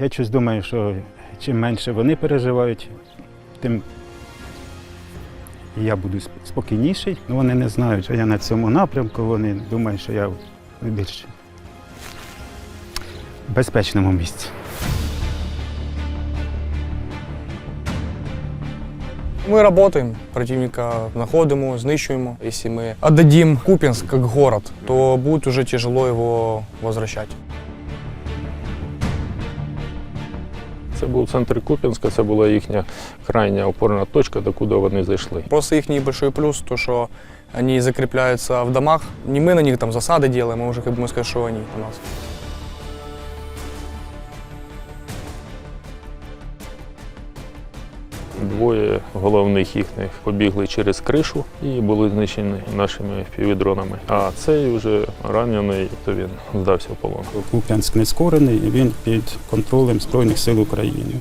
Я щось думаю, що чим менше вони переживають, тим я буду спокійніший. Ну, вони не знають, що я на цьому напрямку, вони думають, що я в більш безпечному місці. Мы работаем, противника находим, знищуємо. Если мы отдадим Купинск как город, то будет уже тяжело его возвращать. Це був центр Куп'янська, це була їхня крайня опорна точка, до куди вони зайшли. Просто их небольшой плюс, то что они закрепляются в домах. Не мы на них там засады делаем, а уже как бы мы сказать, что они у нас. Двоє головних їхніх побігли через кришу і були знищені нашими півдронами. А цей вже ранений, то він здався в полон. Куп'янськ не скорений, і він під контролем Збройних сил України.